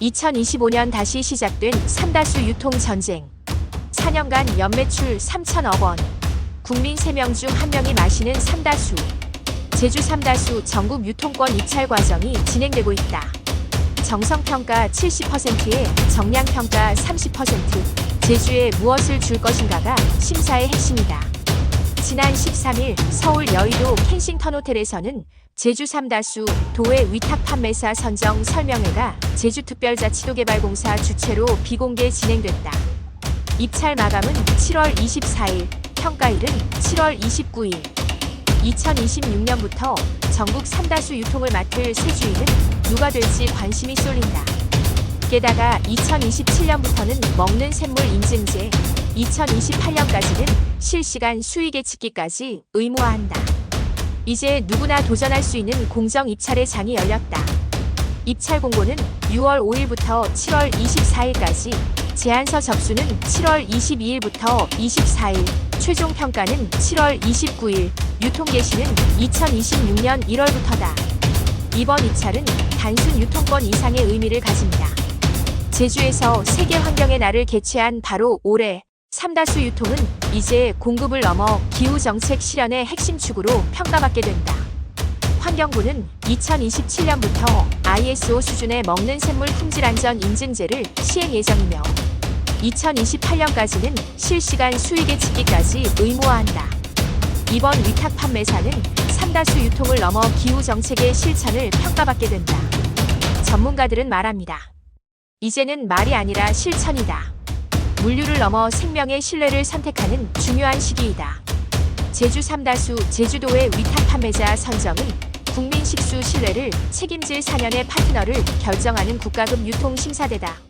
2025년 다시 시작된 삼다수 유통 전쟁. 4년간 연매출 3천억 원. 국민 3명 중 1명이 마시는 삼다수. 제주 삼다수 전국 유통권 입찰 과정이 진행되고 있다. 정성평가 70%에 정량평가 30%. 제주에 무엇을 줄 것인가가 심사의 핵심이다. 지난 13일 서울 여의도 켄싱턴 호텔에서는 제주 삼다수 도의 위탁 판매사 선정 설명회가 제주특별자치도개발공사 주최로 비공개 진행됐다. 입찰 마감은 7월 24일, 평가일은 7월 29일. 2026년부터 전국 삼다수 유통을 맡을 새 주인은 누가 될지 관심이 쏠린다. 게다가 2027년부터는 먹는 샘물 인증제, 2028년까지는 실시간 수익 예측기까지 의무화한다. 이제 누구나 도전할 수 있는 공정 입찰의 장이 열렸다. 입찰 공고는 6월 5일부터 7월 24일까지, 제안서 접수는 7월 22일부터 24일, 최종 평가는 7월 29일, 유통 개시는 2026년 1월부터다. 이번 입찰은 단순 유통권 이상의 의미를 가집니다. 제주에서 세계 환경의 날을 개최한 바로 올해 삼다수 유통은 이제 공급을 넘어 기후 정책 실현의 핵심 축으로 평가받게 된다. 환경부는 2027년부터 ISO 수준의 먹는 샘물 품질 안전 인증제를 시행 예정이며 2028년까지는 실시간 수익 예측기까지 의무화한다. 이번 위탁 판매사는 삼다수 유통을 넘어 기후 정책의 실천을 평가받게 된다. 전문가들은 말합니다. 이제는 말이 아니라 실천이다. 물류를 넘어 생명의 신뢰를 선택하는 중요한 시기이다. 제주 삼다수 제주도의 위탁 판매자 선정은 국민 식수 신뢰를 책임질 4년의 파트너를 결정하는 국가급 유통 심사대다.